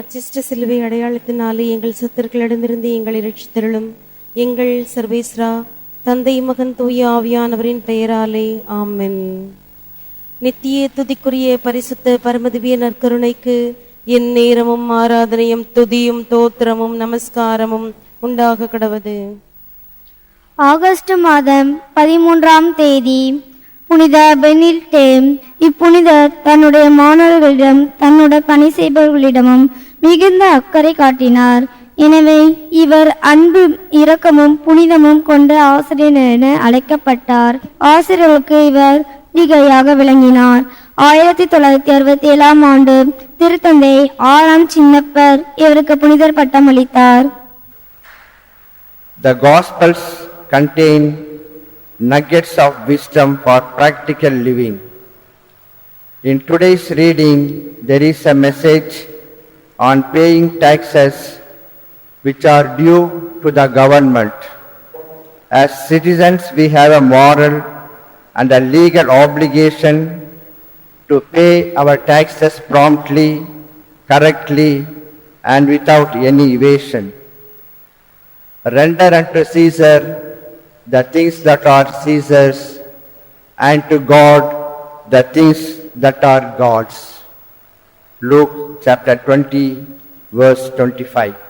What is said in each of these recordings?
அச்சிஷ்ட சிலுவை அடையாளத்தினாலே எங்கள் சத்துருக்களிடமிருந்து எங்களை ரட்சித்தருளும் எங்கள் சர்வேஸ்ரா தந்தை மகன் தூய ஆவியானவரின் பெயராலே ஆமென். நித்திய துதிக்குரிய பரிசுத்த பரமதிவிய நற்கருணைக்கு என் நேரமும் ஆராதனையும் துதியும் தோத்திரமும் நமஸ்காரமும் உண்டாக கடவது ஆகஸ்ட் மாதம் பதிமூன்றாம் தேதி புனித பெனில்டே இப்புனிதர் தன்னுடைய மாணவர்களிடம் தன்னுடைய பணி செய்பவர்களிடமும் மிகுந்த அக்கறை காட்டினார். எனவே இவர் அன்பு இரக்கமும் புனிதமும் கொண்ட ஆசிரியர் என அழைக்கப்பட்டார். ஆசிரியர்களுக்கு இவர் திகையாக விளங்கினார். ஆயிரத்தி தொள்ளாயிரத்தி அறுபத்தி ஏழாம் ஆண்டு திருத்தந்தை ஆறாம் சின்னப்பர் இவருக்கு புனிதர் பட்டம் அளித்தார். The Gospels contain nuggets of wisdom for practical living. In today's reading, there is a message on paying taxes which are due to the government. As citizens, we have a moral and a legal obligation to pay our taxes promptly, correctly, and without any evasion. Render unto Caesar the things that are Caesar's, and to God the things that are God's. Luke chapter 20, verse 25.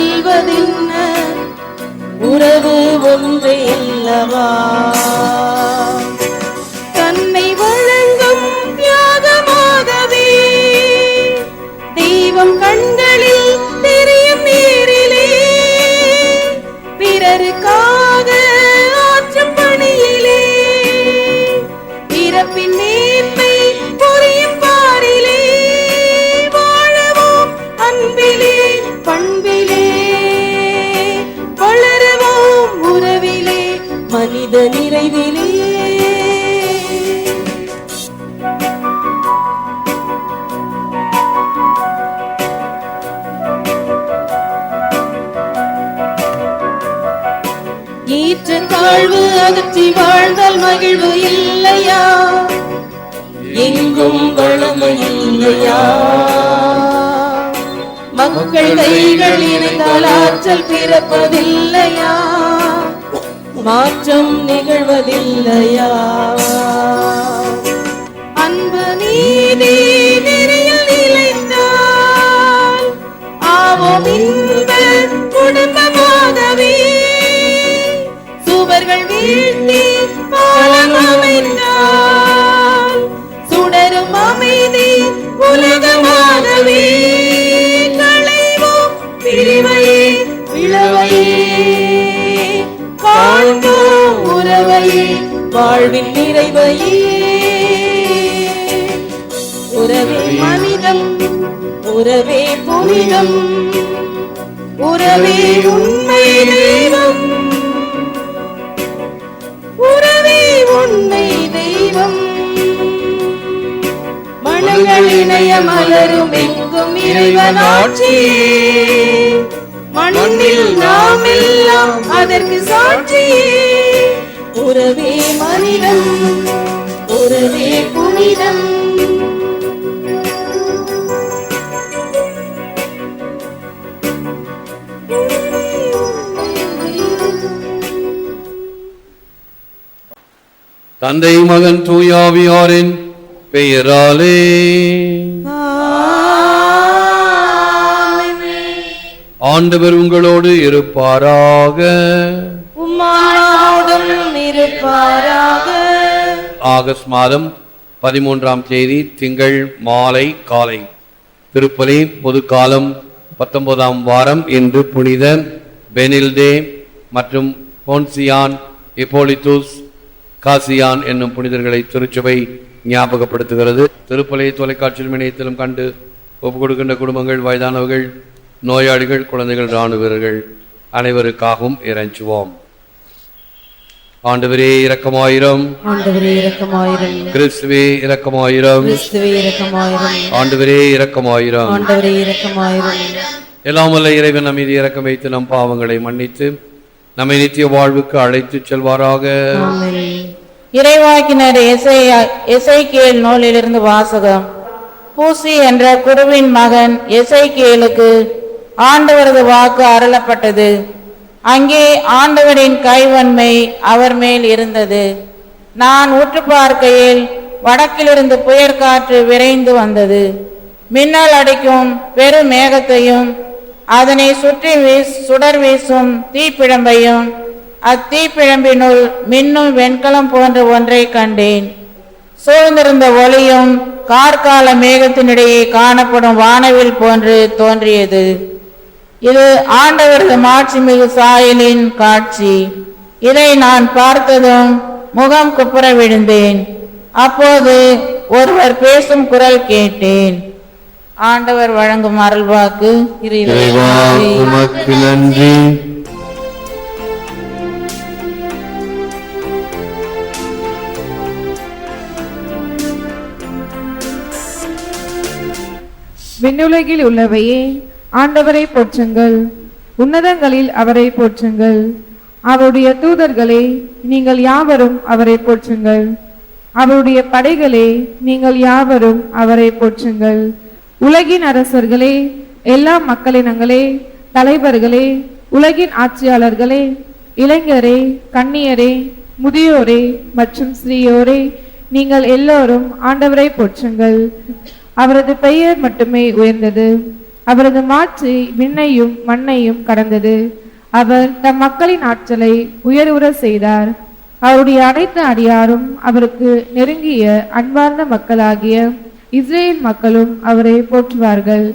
செல்வதென்ன? உறவு ஒன்றே அல்லவா? வாழ்வு அகற்றி வாழ்ந்தால் மகிழ்வு இல்லையா? எங்கும் வளமை இல்லையா? மக்கள் கைகள் இணைந்தால் ஆற்றல் பிறப்பதில்லையா? மாற்றம் நிகழ்வதில்லையா? அன்பு நீதி நிறையில் நிலைத்தால் ஆவோம் இன்ப குடும்பமாகவே. சுவர்கள் வீழ்த்தி பாலம் சுடரும் அமைதி உலகமாகவே. களைவோம் பிரிவையே விழவையே. வாழ்ந்தோம் உறவையே வாழ்வின் நிறைவையே. உறவே மனிதம் உறவே புனிதம். உறவே உண்மை தெய்வம். உண்மை தெய்வம். மனங்கள் இணைய மலரும் எங்கும் இறைவனாட்சி மண்ணில் நாம் எல்லாம் அதற்கு சாட்சி. உறவே மனிதம் உறவே புனிதம் தந்தை மகன் தூயாவியாரின் பெயராலே. ஆண்டவர் உங்களோடு இருப்பாராக. ஆகஸ்ட் மாதம் பதிமூன்றாம் தேதி திங்கள் மாலை காலை. திருப்பலி பொதுக்காலம் பத்தொன்பதாம் வாரம் இன்று புனித பெனில்டே மற்றும் போன்சியான் இப்போலித்துஸ் காசியான் என்னும் புனிதர்களை திருச்சபை ஞாபகப்படுத்துகிறது. திருப்பலி தொலைக்காட்சியிலும் இணையத்திலும் கண்டு ஒப்பு கொடுக்கின்ற குடும்பங்கள் வயதானவர்கள் நோயாளிகள் குழந்தைகள் இராணுவ வீரர்கள் அனைவருக்காகவும் இறைஞ்சுவோம். ஆண்டவரே இரக்கமாயிரம். ஆண்டவரே இரக்கமாயிரம். கிறிஸ்துவே இரக்கமாயிரம். கிறிஸ்துவே இரக்கமாயிரம். ஆண்டவரே இரக்கமாயிரம். ஆண்டவரே இரக்கமாயிரம். எல்லாம் வல்ல இறைவன் நம் மீது இரக்கம் வைத்து நம் பாவங்களை மன்னித்து நம்மை நித்திய வாழ்வுக்கு அழைத்துச் செல்வாராக. இறைவாக்கினர் இசை எசைக்கேல் நூலிலிருந்து வாசகம். பூசி என்ற குருவின் மகன் எசைக்கேலுக்கு ஆண்டவரது வாக்கு அருளப்பட்டது. அங்கே ஆண்டவரின் கைவன்மை அவர் மேல் இருந்தது. நான் உற்று பார்க்கையில் வடக்கிலிருந்து புயற்காற்று விரைந்து வந்தது. மின்னல் அடிக்கும் பெரு மேகத்தையும் அதனை சுற்றி வீஸ் சுடர் வீசும் தீப்பிழம்பையும் அத்தீப்பிழம்பினுள் மின்னும் வெண்கலம் போன்ற ஒன்றை கண்டேன். சூழ்ந்திருந்த ஒளியும் கார்கால மேகத்தினிடையே காணப்படும் வானவில் போன்று தோன்றியது. இது ஆண்டவரது மாட்சிமிகு சாயலின் காட்சி. இதை நான் பார்த்ததும் முகம் குப்புற விழுந்தேன். அப்போது ஒருவர் பேசும் குரல் கேட்டேன். ஆண்டவர் வழங்கும் அருள்வாக்கு இறைவா. விண்ணுலகில் உள்ளவையே ஆண்டவரை போற்றுங்கள். உன்னதங்களில் அவரை போற்றுங்கள். அவருடைய தூதர்களே நீங்கள் யாவரும் அவரை போற்றுங்கள். அவருடைய படைகளே நீங்கள் யாவரும் அவரை போற்றுங்கள். உலகின் அரசர்களே எல்லா மக்களினங்களே தலைவர்களே உலகின் ஆட்சியாளர்களே இளைஞரே கன்னியரே முதியோரே மற்றும் ஸ்ரீயோரே நீங்கள் எல்லோரும் ஆண்டவரை போற்றுங்கள். அவரது பெயர் மட்டுமே உயர்ந்தது. அவரது மாட்சி விண்ணையும் மண்ணையும் கடந்தது. அவர் தம் மக்களின் ஆற்றலை உயர்வுற செய்தார். அவருடைய அனைத்து அடியாரும் அவருக்கு நெருங்கிய அன்பார்ந்த மக்களாகிய இஸ்ரேல் மக்களும் அவரை போற்றுவார்கள்.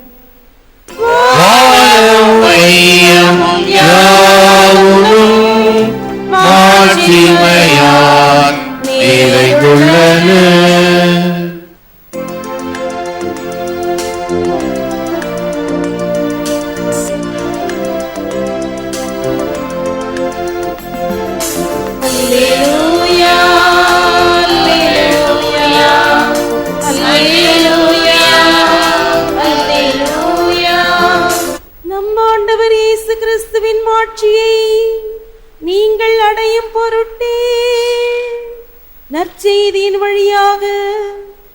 நற்செய்தியின் வழியாக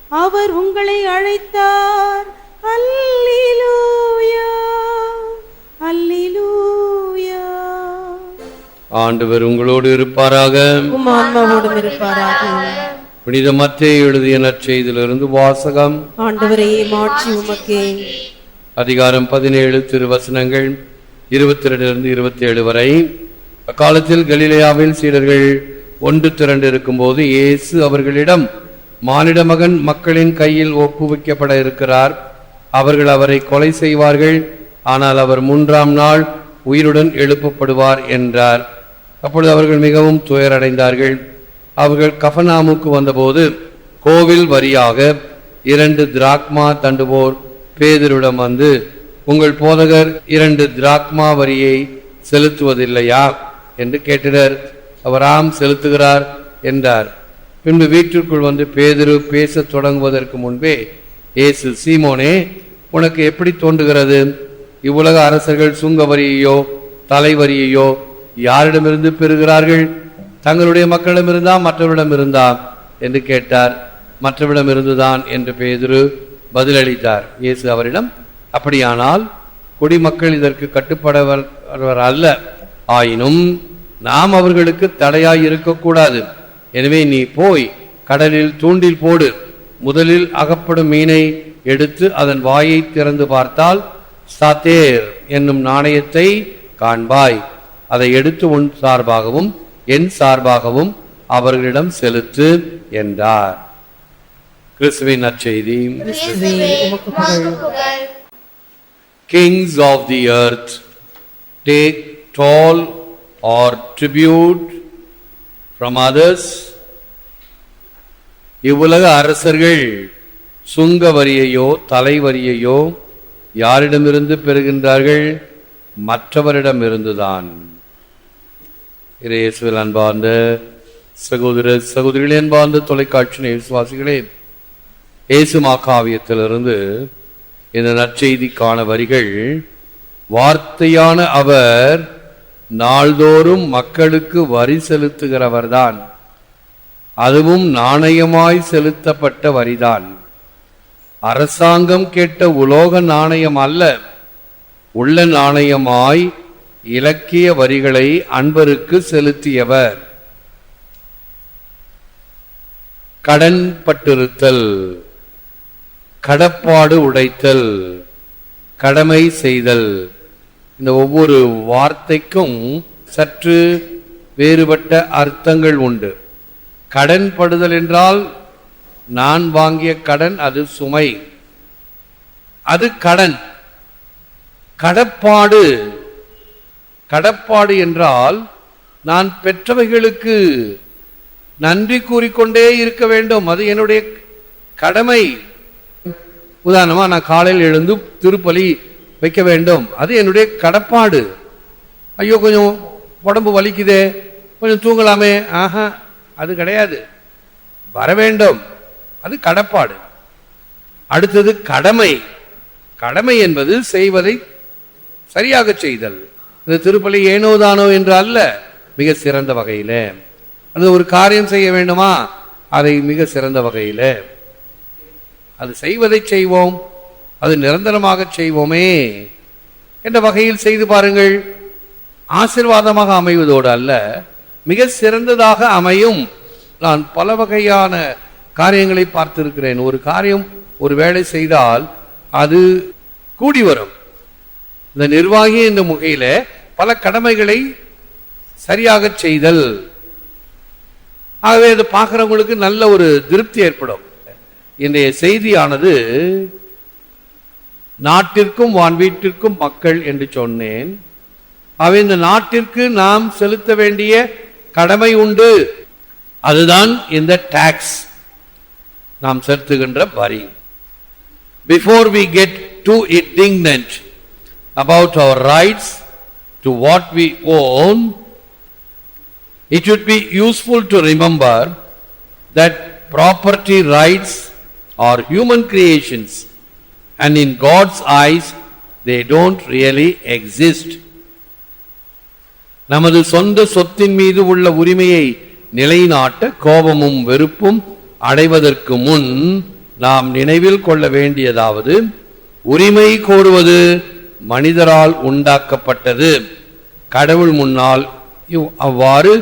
அவர் உங்களை அழைத்தார். அல்லேலூயா அல்லேலூயா. ஆண்டவர் உங்களோடு இருப்பாராக. இருப்பாராக. புனித மத்தேயு எழுதிய நற்செய்தியிலிருந்து வாசகம். ஆண்டவரே மாட்சி உமக்கே. அதிகாரம் பதினேழு திருவசனங்கள் இருபத்தி ரெண்டிலிருந்து இருபத்தி ஏழு வரை. அக்காலத்தில் கலிலேயாவில் சீடர்கள் ஒன்று திரண்டு இருக்கும்போது இயேசு அவர்களிடம் மானிட மகன் மக்களின் கையில் ஒப்புவிக்கப்பட இருக்கிறார். அவர்கள் அவரை கொலை செய்வார்கள். ஆனால் அவர் மூன்றாம் நாள் உயிருடன் எழுப்பப்படுவார் என்றார். அப்பொழுது அவர்கள் மிகவும் துயரடைந்தார்கள். அவர்கள் கஃபனாமுக்கு வந்தபோது கோவில் வரியாக இரண்டு திராக்மா தண்டுவோர் பேதரிடம் வந்து உங்கள் போதகர் இரண்டு திராக்மா வரியை செலுத்துவதில்லையா? என்று கேட்டனர். அவராம் செலுத்துகிறார் என்றார். பின்பு வீட்டிற்குள் வந்து பேதுரு பேசத் தொடங்குவதற்கு முன்பே இயேசு சீமோனே உனக்கு எப்படி தோன்றுகிறது? இவ்வுலக அரசர்கள் சுங்க வரியையோ தலைவரியையோ யாரிடமிருந்து பெறுகிறார்கள்? தங்களுடைய மக்களிடமிருந்தா மற்றவரிடம் இருந்தா என்று கேட்டார். மற்றவரிடம் இருந்துதான் என்று பேதுரு பதிலளித்தார். இயேசு அவரிடம் அப்படியானால் குடிமக்கள் இதற்கு கட்டுப்படவர் அல்ல. ஆயினும் நாம் அவர்களுக்கு தடையாய் இருக்கக்கூடாது. எனவே நீ போய் கடலில் தூண்டில் போடு. முதலில் அகப்படும் மீனை எடுத்து அதன் வாயை திறந்து பார்த்தால் சாத்தேர் என்னும் நாணயத்தை காண்பாய். அதை எடுத்து உன் சார்பாகவும் என் சார்பாகவும் அவர்களிடம் செலுத்து என்றார். கிறிஸ்துவின் நற்செய்தி. kings of the earth take toll or tribute from others. இவ்வுலக அரசர்கள் சுங்க வரியையோ தலைவரியையோ யாரிடமிருந்து பெறுகின்றார்கள்? மற்றவரிடமிருந்துதான். இயேசுவில் அன்பார்ந்த சகோதர சகோதரிகளே அன்பார்ந்த தொலைக்காட்சி விசுவாசிகளே இயேசு மாகாவியத்திலிருந்து இந்த நற்செய்திக்கான வரிகள் வார்த்தையான அவர் நாள்தோறும் மக்களுக்கு வரி செலுத்துகிறவர்தான். அதுவும் நாணயமாய் செலுத்தப்பட்ட வரிதான். அரசாங்கம் கேட்ட உலோக நாணயம் அல்ல. உள்ள நாணயமாய் இலக்கிய வரிகளை அன்பருக்கு செலுத்தியவர். கடன் பட்டிருத்தல் கடப்பாடு உடைத்தல் கடமை செய்தல் இந்த ஒவ்வொரு வார்த்தைக்கும் சற்று வேறுபட்ட அர்த்தங்கள் உண்டு. கடன் படுதல் என்றால் நான் வாங்கிய கடன் அது சுமை. அது கடன். கடப்பாடு. கடப்பாடு என்றால் நான் பெற்றவைகளுக்கு நன்றி கூறிக்கொண்டே இருக்க வேண்டும். அது என்னுடைய கடமை. உதாரணமாக நான் காலையில் எழுந்து திருப்பலி வைக்க வேண்டும். அது என்னுடைய கடப்பாடு. ஐயோ கொஞ்சம் உடம்பு வலிக்குதே. கொஞ்சம் தூங்கலாமே. ஆஹா அது கிடையாது. வர வேண்டும். அது கடப்பாடு. அடுத்தது கடமை. கடமை என்பது செய்வதை சரியாக செய்தல். இந்த திருப்பலி ஏனோதானோ என்று அல்ல மிக சிறந்த வகையில். அது ஒரு காரியம் செய்ய வேண்டுமா? அதை மிக சிறந்த வகையில். அது செய்வதை செய்வோம். அது நிரந்தரமாக செய்வோமே என்ற வகையில் செய்து பாருங்கள். ஆசிர்வாதமாக அமைவதோடு அல்ல மிக சிறந்ததாக அமையும். நான் பல வகையான காரியங்களை பார்த்திருக்கிறேன். ஒரு காரியம் ஒரு வேலை செய்தால் அது கூடி வரும். இந்த நிர்வாகி என்ற முகையில பல கடமைகளை சரியாக செய்தல். ஆகவே அது பார்க்கிறவங்களுக்கு நல்ல ஒரு திருப்தி ஏற்படும். இன்றைய செய்தியானது நாட்டிற்கும் வான்வீட்டிற்கும் மக்கள் என்று சொன்னேன் அவை இந்த நாட்டிற்கு நாம் செலுத்த வேண்டிய கடமை உண்டு அதுதான் இந்த டாக்ஸ் நாம் செலுத்துகின்ற வரி before we get to it டிங்னன்ட் about rights to what we we it it would useful to remember that property rights are human human and in God's eyes they don't really exist. நமது சொந்த சொத்தின் மீது உள்ள உரிமையை நிலைநாட்ட கோபமும் வெறுப்பும் அடைவதற்கு முன் நாம் நினைவில் கொள்ள வேண்டியதாவது உரிமை கோருவது மனிதரால் உண்டாக்கப்பட்டது கடவுள் முன்னால் அவ்வாறு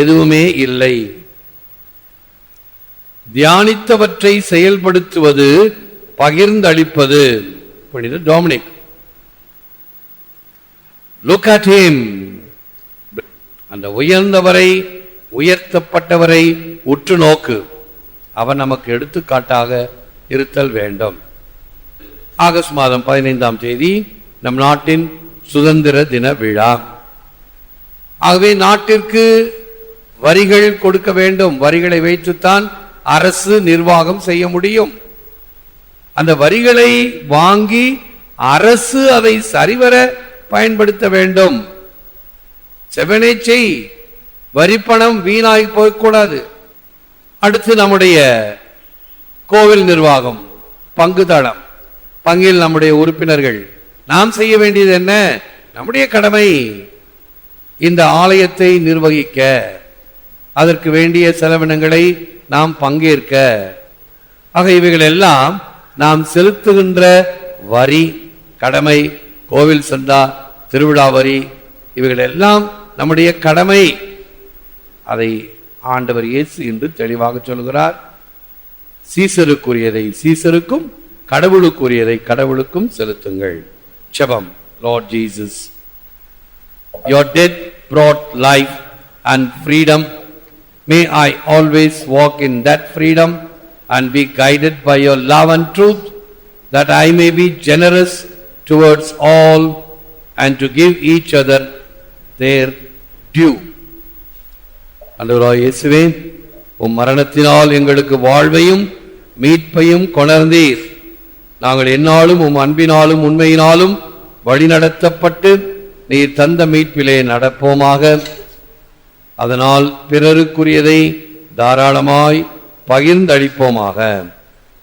எதுவுமே இல்லை தியானித்தவற்றை செயல்படுத்துவது பகிர்ந்தளிப்பது. புனித டொமினிக் லுக் அட் ஹிம் அந்த உயர்ந்தவரை உயர்த்தப்பட்டவரை உற்று நோக்கு. அவர் நமக்கு எடுத்துக்காட்டாக இருத்தல் வேண்டும். ஆகஸ்ட் மாதம் பதினைந்தாம் தேதி நம் நாட்டின் சுதந்திர தின விழா. ஆகவே நாட்டிற்கு வரிகள் கொடுக்க வேண்டும். வரிகளை வைத்துத்தான் அரசு நிர்வாகம் செய்ய முடியும். அந்த வரிகளை வாங்கி அரசு அதை சரிவர பயன்படுத்த வேண்டும். செவனை செய் வரிப்பணம் வீணாகி போகக்கூடாது அடுத்து நம்முடைய கோவில் நிர்வாகம் பங்குதளம். பங்கில் நம்முடைய உறுப்பினர்கள் நாம் செய்ய வேண்டியது என்ன? நம்முடைய கடமை இந்த ஆலயத்தை நிர்வகிக்க. அதற்கு வேண்டிய செலவினங்களை நாம் பங்கேற்க. ஆக இவைகள் எல்லாம் நாம் செலுத்துகின்ற வரி கடமை கோவில் சந்தா திருவிழா வரி இவைகள் எல்லாம் நம்முடைய கடமை. அதை ஆண்டவர் இயேசு என்று தெளிவாக சொல்கிறார். சீசருக்குரியதை சீசருக்கும் கடவுளுக்குரியதை கடவுளுக்கும் செலுத்துங்கள். செபம் Lord Jesus your death brought life and freedom. May I always walk in that freedom. And be guided by your love and truth, that I may be generous towards all and to give each other their due. அன்றுவராய் இயேசுவே உம் மரணத்தினால் எங்களுக்கு வாழ்வையும் மீட்பையும் கொணர்ந்தீர் நாங்கள் என்னாலும் உம் அன்பினாலும் உண்மையினாலும் வழிநடத்தப்பட்டு நீர் தந்த மீட்பிலே நடப்போமாக அதனால் பிறருக்குரியதை தாராளமாய் பகிர்ந்தளிப்போமாக.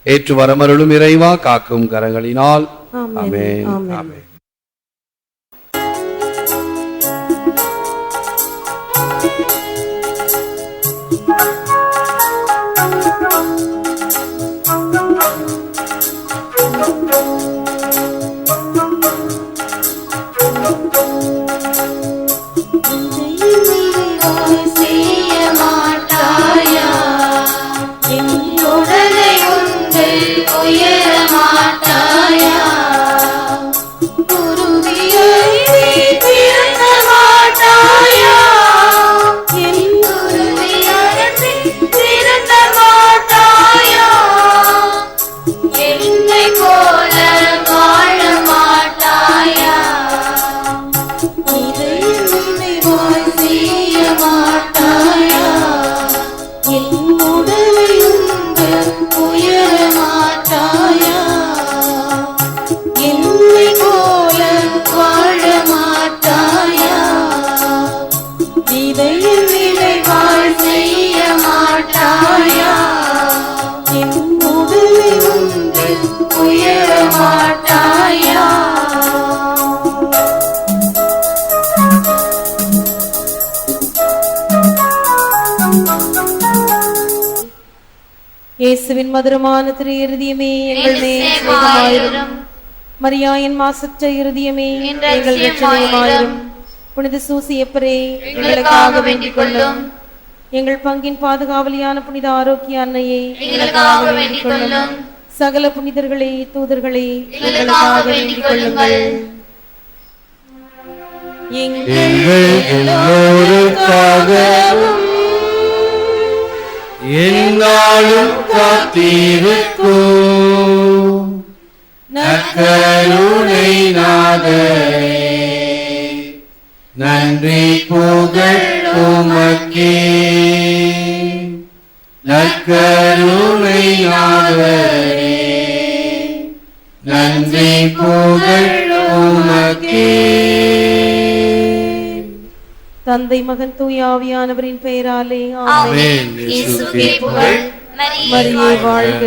ஏற்று வரமருளும் இறைவா காக்கும் கரங்களினால். ஆமென் ஆமென். இயேசுவின் மதுரமான திரு இருதயமே எங்கள் மேல் சிநேகமாயிரும். மரியாயின் மாசற்ற இருதயமே எங்கள் ரட்சணியமாயிரும் புனித சூசியப்பரே எங்களுக்காக வேண்டிக் கொள்ளும் எங்கள் பங்கின் பாதுகாவலியான புனித ஆரோக்கிய அன்னையே எங்களுக்காக வேண்டிக் கொள்ளும் சகல புனிதர்களே தூதர்களே எங்களுக்காக வேண்டிக் கொள்ளுங்கள் எங்கள் எல்லோருக்காகவும் என்னாலும் காத்திருக்கும். நற்கருணை நாதரே நன்றி புகழ் உமக்கே. நற்கருணை நாதரே நன்றி புகழ் உமக்கே. தந்தை மகன் தூயாவியானவரின் பெயராலே ஆமென். இயேசுவே புகழ் மரியே வாழ்க.